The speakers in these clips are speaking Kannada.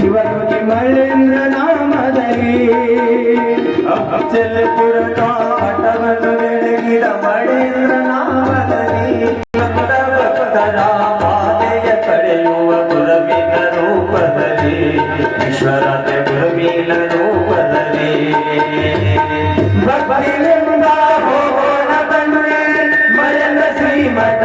ಶಿವಯೋಗಿ ಮಳೇಂದ್ರ ನಾಮದಲ್ಲಿ ಅಫಜಲ್ಪುರ ಕಾಟವನ್ನು ಬೆಳಗಿದ ಮಳೇಂದ್ರ ನಾಮದಲ್ಲಿ ಭಕ್ತ ಭಕ್ತರ ಬಾಧೆಯ ಕಳೆಯುವ ಗುರುವಿನ ರೂಪದಲ್ಲಿ ಈಶ್ವರನ ಗುರುವಿನ ರೂಪದಲ್ಲಿ ಭಕ್ತಿಯಿಂದ ಹೋಗೋಣ ಬನ್ನಿ ಮಳೆಂದ್ರ ಶ್ರೀಮಠ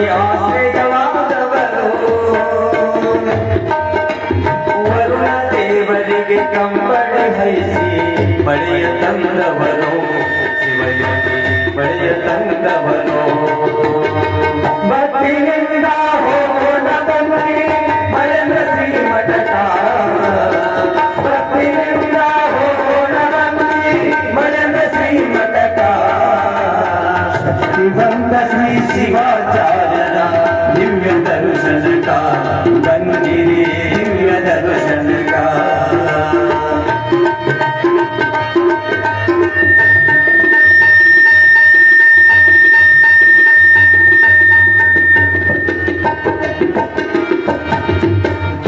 ಕಂಬಳಿ ಹೈಸಿ ಮಳೆಯ ತಂದವನು. ಶಿವಯೋಗಿ ಮಳೆಯ ತಂದವನು. ಭಕ್ತಿಯಿಂದ ಹೋಗೋಣ ಬನ್ನಿ ಮಳೆಂದ್ರ ಶ್ರೀಮಠ ಭಕ್ತಿಯಿಂದ ಹೋಗೋಣ ಬನ್ನಿ ಮಳೆಂದ್ರ ಶ್ರೀಮಠ ಶಿವಂತ ಶ್ರೀ ಶಿವಾಚಾರ್ಯರ ದಿವ್ಯ ದರ್ಶನಕ ಬಂದಿರಿ ದಿವ್ಯ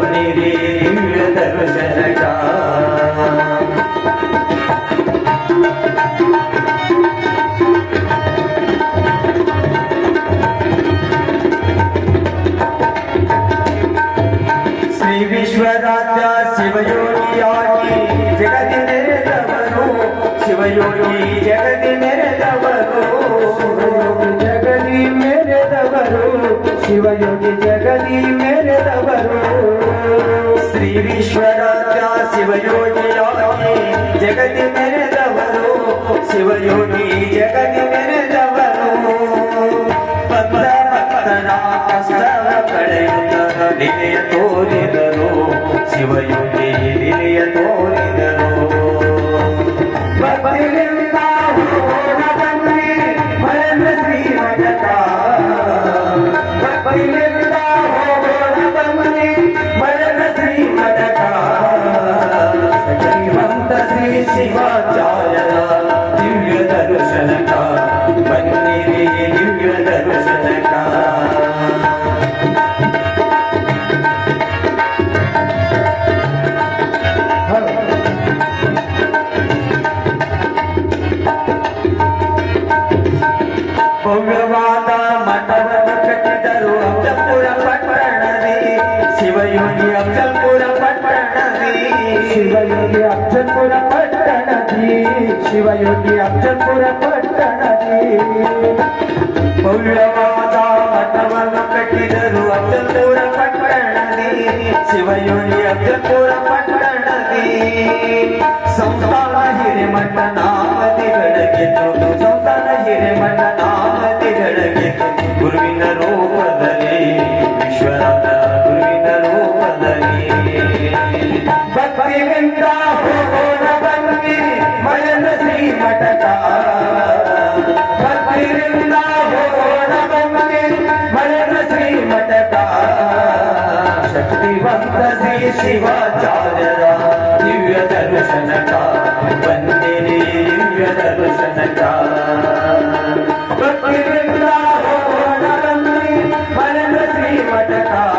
ಬನ್ನಿರಿ ದಿವ್ಯ ದರ್ಶನಕ ಶ್ರೀ ವಿಶ್ವರಾಜ ಶಿವಯೋಗಿಯಾಗಿ ಜಗದಿ ನೆರೆದವರು ಶಿವಯೋಗಿ ಜಗದಿ ನೆರೆದವರು ಶಿವಯೋಗಿ ಜಗದಿ ಮೆರೆದವರು ಶಿವಯೋಗಿ ಜಗದಿ ಮೆರೆದವರು ಶ್ರೀ ವಿಶ್ವರಾಜ ಶಿವಯೋಗಿಯಾಗಿ ಜಗದಿ ಮೆರೆದವರು, ಶಿವಯೋಗಿ ಜಗತಿ ಮೆರೆದವರು. ಬಂದ ಭಕ್ತನ ಕಷ್ಟವ ಕಳೆಯುತ್ತ ನಿಲೆಯ ತೋರಿದರು ಶಿವಯೋಗಿ ನಿಲೆಯ ತೋರಿದರು ಕಟ್ಟಿದರು ಅಫ್ಜಲ್ಪುರ ಪಟ್ಟಣದಿ ಶಿವಯೋಗಿ ಅಫ್ಜಲ್ಪುರ ಪಟ್ಟಣದಿ ಶಿವಯೋಗಿ ಅಫ್ಜಲ್ಪುರ ಪಟ್ಟಣದಿ ಶಿವಯೋಗಿ ಅಫ್ಜಲ್ಪುರ ಪಟ್ಟಣದಿ ಮೌಲ್ಯವಾದ ಮಠವನ್ನು ಕಟ್ಟಿದರು ಅಫ್ಜಲ್ಪುರ ಪಟ್ಟಣದಿ ಶಿವಯೋಗಿ ಅಫ್ಜಲ್ಪುರ ಪಟ್ಟಣದಿ ಸಂಸ್ಥಾನ ಹಿರಿಮಠ ನಾಮದಿ ಬೆಳಗಿದ್ದು ಸಂಸ್ಥಾನ ವಿಶ್ವನಾಥ ಗುರುವಿನ ರೂಪದಲ್ಲಿ ಭಕ್ತಿಯಿಂದ ಹೋಗೋಣ ಬನ್ನಿ ಮಯನ ಶ್ರೀ ಮಠಕ ಭಕ್ತಿಯಿಂದ ಹೋಗೋಣ ಬನ್ನಿ ಮಯನ ಶ್ರೀ ಮಠಕ ಶಕ್ತಿವಂತ ಶ್ರೀ ಶಿವಾಚಾರ್ಯರ ದಿವ್ಯ ದರ್ಶನಕ ಬಂದಿರಿ ದಿವ್ಯ ದರ್ಶನಕ ಕಟಕಾ